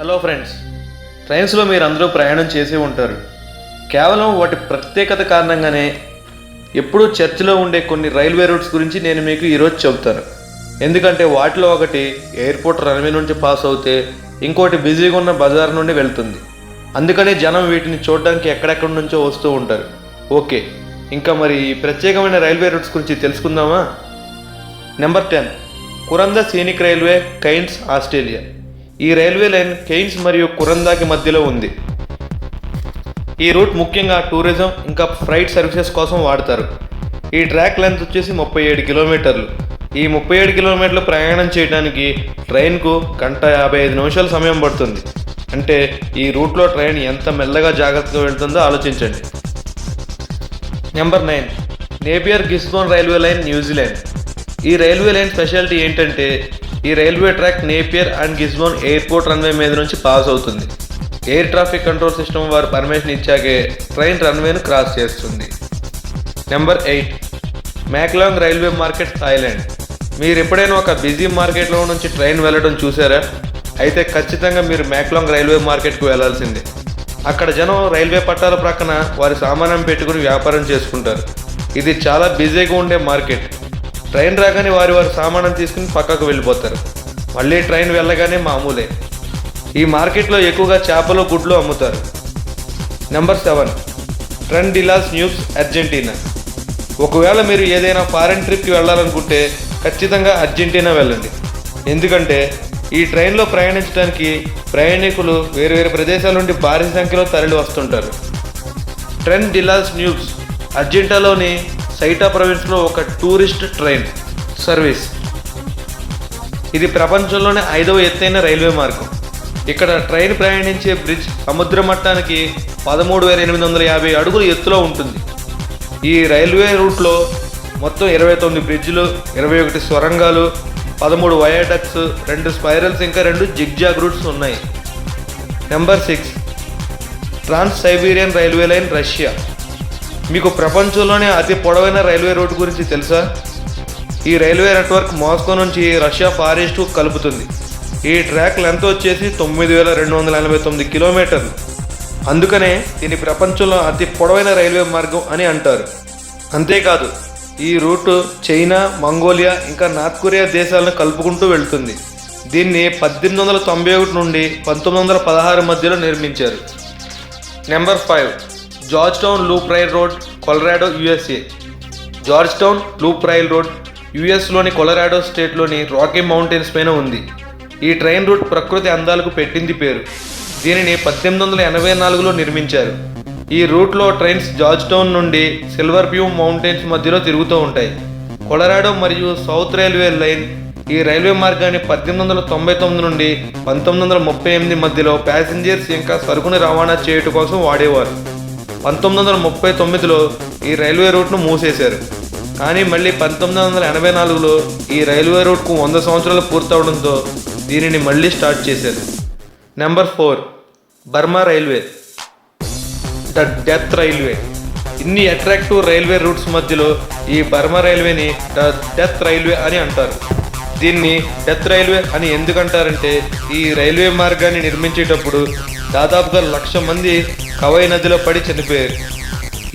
Hello friends ట్రైన్స్లో మీరు అందరూ ప్రయాణం చేసి ఉంటారు. కేవలం వాటి ప్రత్యేకత కారణంగానే ఎప్పుడూ చర్చలో ఉండే కొన్ని రైల్వే రూట్స్ గురించి నేను మీకు ఈరోజు చెబుతాను. ఎందుకంటే వాటిలో ఒకటి ఎయిర్పోర్ట్ రన్వే నుంచి పాస్ అవుతే ఇంకోటి బిజీగా ఉన్న బజార్ నుండి వెళ్తుంది. అందుకనే జనం వీటిని చూడడానికి ఎక్కడెక్కడి నుంచో వస్తూ ఉంటారు. ఓకే ఇంకా మరి ఈ ప్రత్యేకమైన రైల్వే రూట్స్ గురించి తెలుసుకుందామా? Number ten Kuranda scenic railway Cairns Australia ఈ రైల్వే లైన్ కెయిన్స్ మరియు కురందాకి మధ్యలో ఉంది. ఈ రూట్ ముఖ్యంగా టూరిజం ఇంకా ఫ్రైట్ సర్వీసెస్ కోసం వాడతారు. ఈ ట్రాక్ లెంత్ వచ్చేసి ముప్పై ఏడు కిలోమీటర్లు. ఈ ముప్పై ఏడు కిలోమీటర్లు ప్రయాణం చేయడానికి ట్రైన్కు గంట యాభై ఐదు నిమిషాల సమయం పడుతుంది. అంటే ఈ రూట్లో ట్రైన్ ఎంత మెల్లగా జాగ్రత్తగా వెళ్తుందో ఆలోచించండి. Number nine Napier Gisborne railway line New Zealand ఈ రైల్వే లైన్ స్పెషాలిటీ ఏంటంటే ఈ railway track Napier and Gisborne airport runway మీద నుంచి పాస్ అవుతుంది. ఎయిర్ ట్రాఫిక్ కంట్రోల్ సిస్టమ్ వారు పర్మిషన్ ఇచ్చాకే ట్రైన్ రన్వేను క్రాస్ చేస్తుంది. Number eight Maeklong railway market Thailand మీరు ఎప్పుడైనా ఒక బిజీ మార్కెట్లో నుంచి ట్రైన్ వెళ్ళడం చూసారా? అయితే ఖచ్చితంగా మీరు మ్యాక్లాంగ్ రైల్వే మార్కెట్కు వెళ్ళాల్సిందే అక్కడ జనం రైల్వే పట్టాల ప్రక్కన వారి సామానం పెట్టుకుని వ్యాపారం చేసుకుంటారు. ఇది చాలా బిజీగా ఉండే మార్కెట్ ట్రైన్ రాగానే వారి వారు సామానం తీసుకుని పక్కకు వెళ్ళిపోతారు. మళ్ళీ ట్రైన్ వెళ్ళగానే మామూలే. ఈ మార్కెట్లో ఎక్కువగా చేపలు గుడ్లు అమ్ముతారు. Number seven Tren de las Nubes Argentina ఒకవేళ మీరు ఏదైనా ఫారెన్ ట్రిప్కి వెళ్ళాలనుకుంటే ఖచ్చితంగా అర్జెంటీనా వెళ్ళండి. ఎందుకంటే ఈ ట్రైన్లో ప్రయాణించడానికి ప్రయాణికులు వేరు వేరు ప్రదేశాల నుండి భారీ సంఖ్యలో తరలి వస్తుంటారు. ట్రెండ్ డిలాస్ న్యూస్ అర్జెంటాలోని సైటా ప్రొవిన్స్లో ఒక టూరిస్ట్ ట్రైన్ సర్వీస్. ఇది ప్రపంచంలోనే ఐదవ ఎత్తైన రైల్వే మార్గం. ఇక్కడ ట్రైన్ ప్రయాణించే బ్రిడ్జ్ సముద్ర మట్టానికి పదమూడు వేల ఎనిమిది వందల యాభై అడుగుల ఎత్తులో ఉంటుంది. ఈ రైల్వే రూట్లో మొత్తం ఇరవై తొమ్మిది బ్రిడ్జ్లు ఇరవై ఒకటి స్వరంగాలు పదమూడు వయాడక్స్ రెండు స్పైరల్స్ ఇంకా రెండు జిగ్జాగ్ రూట్స్ ఉన్నాయి. Number six. Trans Siberian railway line Russia. మీకు ప్రపంచంలోనే అతి పొడవైన రైల్వే రోడ్డు గురించి తెలుసా? ఈ రైల్వే నెట్వర్క్ మాస్కో నుంచి రష్యా ఫారెస్ట్ కలుపుతుంది. ఈ ట్రాక్ లెంత్ వచ్చేసి తొమ్మిది వేల రెండు వందల ఎనభై తొమ్మిది కిలోమీటర్లు. అందుకనే దీని ప్రపంచంలో అతి పొడవైన రైల్వే మార్గం అని అంటారు. అంతేకాదు ఈ రూట్ చైనా మంగోలియా ఇంకా నార్త్ కొరియా దేశాలను కలుపుకుంటూ వెళ్తుంది. దీన్ని పద్దెనిమిది వందల తొంభై ఒకటి నుండి పంతొమ్మిది వందల పదహారు మధ్యలో నిర్మించారు. Number five. Georgetown loop railroad Colorado USA Georgetown loop railroad యుఎస్లోని Colorado స్టేట్లోని రాకీ మౌంటైన్స్ పైన ఉంది. ఈ ట్రైన్ రూట్ ప్రకృతి అందాలకు పెట్టింది పేరు. దీనిని పద్దెనిమిది వందల ఎనభై నాలుగులో నిర్మించారు. ఈ రూట్లో ట్రైన్స్ జార్జ్ టౌన్ నుండి సిల్వర్ వ్యూ మౌంటైన్స్ మధ్యలో తిరుగుతూ ఉంటాయి. కొలరాడో మరియు సౌత్ రైల్వే లైన్ ఈ రైల్వే మార్గాన్ని పద్దెనిమిది వందల తొంభై తొమ్మిది నుండి పంతొమ్మిది వందల ముప్పై ఎనిమిది మధ్యలో ప్యాసింజర్స్ ఇంకా సరుకుని రవాణా చేయటం కోసం వాడేవారు. పంతొమ్మిది వందల ముప్పై తొమ్మిదిలో ఈ రైల్వే రూట్ను మూసేశారు. కానీ మళ్ళీ పంతొమ్మిది వందల ఎనభై నాలుగులో ఈ రైల్వే రూట్కు వంద సంవత్సరాలు పూర్తవడంతో దీనిని మళ్ళీ స్టార్ట్ చేశారు. Number four Burma railway. The death railway. ఇన్ని అట్రాక్టివ్ రైల్వే రూట్స్ మధ్యలో ఈ బర్మా రైల్వేని ద డెత్ రైల్వే అని అంటారు. దీన్ని డెత్ రైల్వే అని ఎందుకంటారంటే ఈ రైల్వే మార్గాన్ని నిర్మించేటప్పుడు దాదాపుగా లక్ష మంది కవై నదిలో పడి చనిపోయారు.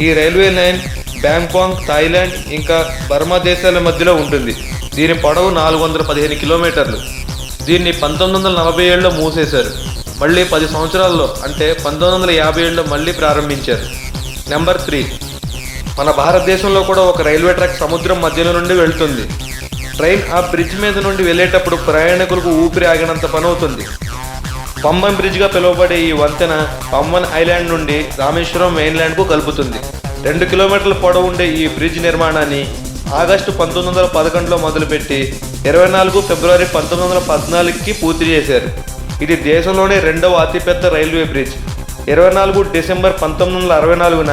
ఈ రైల్వే లైన్ బ్యాంకాంగ్ థాయిలాండ్ ఇంకా బర్మా దేశాల మధ్యలో ఉంటుంది. దీని పొడవు నాలుగు వందల పదిహేను కిలోమీటర్లు. దీన్ని పంతొమ్మిది వందల నలభై ఏడులో మూసేశారు. మళ్ళీ పది సంవత్సరాల్లో అంటే పంతొమ్మిది వందల యాభై ఏడులో మళ్ళీ ప్రారంభించారు. నెంబర్ త్రీ మన భారతదేశంలో కూడా ఒక రైల్వే ట్రాక్ సముద్రం మధ్యలో నుండి వెళ్తుంది. ట్రైన్ ఆ బ్రిడ్జ్ మీద నుండి వెళ్ళేటప్పుడు ప్రయాణికులకు ఊపిరి ఆగినంత పని అవుతుంది పంబన్ బ్రిడ్జ్గా పిలువబడే ఈ వంతెన పంబన్ ఐలాండ్ నుండి రామేశ్వరం మెయిన్లాండ్కు కలుపుతుంది. రెండు కిలోమీటర్ల పొడవు ఉండే ఈ బ్రిడ్జ్ నిర్మాణాన్ని ఆగస్టు పంతొమ్మిది వందల పదకొండులో మొదలుపెట్టి ఇరవై నాలుగు ఫిబ్రవరి పంతొమ్మిది వందల పద్నాలుగుకి పూర్తి చేశారు. ఇది దేశంలోనే రెండవ అతిపెద్ద రైల్వే బ్రిడ్జ్. ఇరవై నాలుగు డిసెంబర్ పంతొమ్మిది వందల అరవై నాలుగున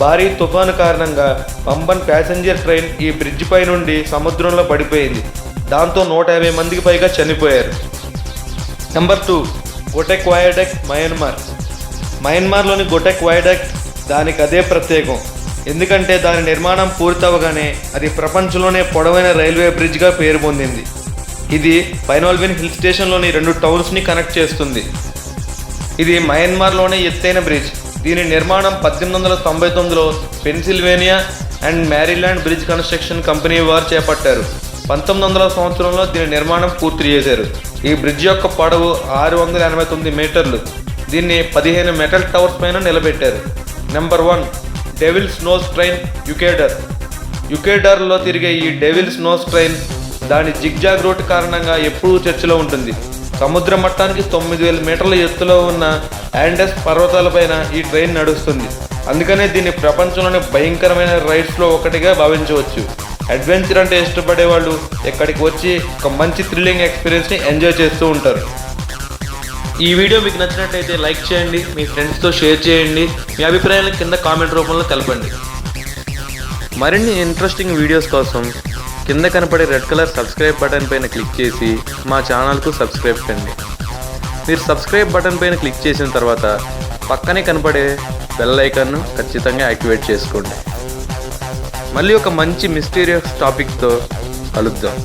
భారీ తుఫాను కారణంగా పంబన్ ప్యాసింజర్ ట్రైన్ ఈ బ్రిడ్జిపై నుండి సముద్రంలో పడిపోయింది. దాంతో నూట యాభై మందికి పైగా చనిపోయారు. Number two Gokteik viaduct Myanmar. మయన్మార్లోని Gokteik viaduct దానికి అదే ప్రత్యేకం. ఎందుకంటే దాని నిర్మాణం పూర్తవగానే అది ప్రపంచంలోనే పొడవైన రైల్వే బ్రిడ్జ్గా పేరు పొందింది. ఇది పైనోల్విన్ హిల్ స్టేషన్లోని రెండు టౌన్స్ని కనెక్ట్ చేస్తుంది. ఇది మయన్మార్లోనే ఎత్తైన బ్రిడ్జ్. దీని నిర్మాణం పద్దెనిమిది వందల తొంభై తొమ్మిదిలో Pennsylvania and Maryland bridge construction company వారు చేపట్టారు. పంతొమ్మిది వందల సంవత్సరంలో దీని నిర్మాణం పూర్తి చేశారు. ఈ బ్రిడ్జ్ యొక్క పొడవు ఆరు వందల ఎనభై తొమ్మిది మీటర్లు. దీన్ని పదిహేను మెటల్ టవర్స్ పైన నిలబెట్టారు. Number one Devil's Nose train Ecuador. యుకేడర్లో తిరిగే ఈ డెవిల్స్ నోస్ ట్రైన్ దాని జిగ్జాగ్ రూట్ కారణంగా ఎప్పుడూ చర్చలో ఉంటుంది. సముద్ర మట్టానికి తొమ్మిది వేల మీటర్ల ఎత్తులో ఉన్న యాండెస్ పర్వతాలపైన ఈ ట్రైన్ నడుస్తుంది. అందుకనే దీన్ని ప్రపంచంలోని భయంకరమైన రైడ్స్లో ఒకటిగా భావించవచ్చు. అడ్వెంచర్ అంటే ఇష్టపడే వాళ్ళు ఇక్కడికి వచ్చి ఒక మంచి థ్రిల్లింగ్ ఎక్స్పీరియన్స్ని ఎంజాయ్ చేస్తూ ఉంటారు. ఈ వీడియో మీకు నచ్చినట్లయితే లైక్ చేయండి మీ ఫ్రెండ్స్తో షేర్ చేయండి మీ అభిప్రాయాలను కింద కామెంట్ రూపంలో తెలపండి మరిన్ని ఇంట్రెస్టింగ్ వీడియోస్ కోసం కింద కనపడే రెడ్ కలర్ సబ్స్క్రైబ్ బటన్ పైన క్లిక్ చేసి మా ఛానల్కు సబ్స్క్రైబ్ కండి. మీరు సబ్స్క్రైబ్ బటన్ పైన క్లిక్ చేసిన తర్వాత పక్కనే కనపడే బెల్ ఐకాన్ను ఖచ్చితంగా యాక్టివేట్ చేసుకోండి. మళ్ళీ ఒక మంచి మిస్టీరియస్ టాపిక్తో కలుద్దాం.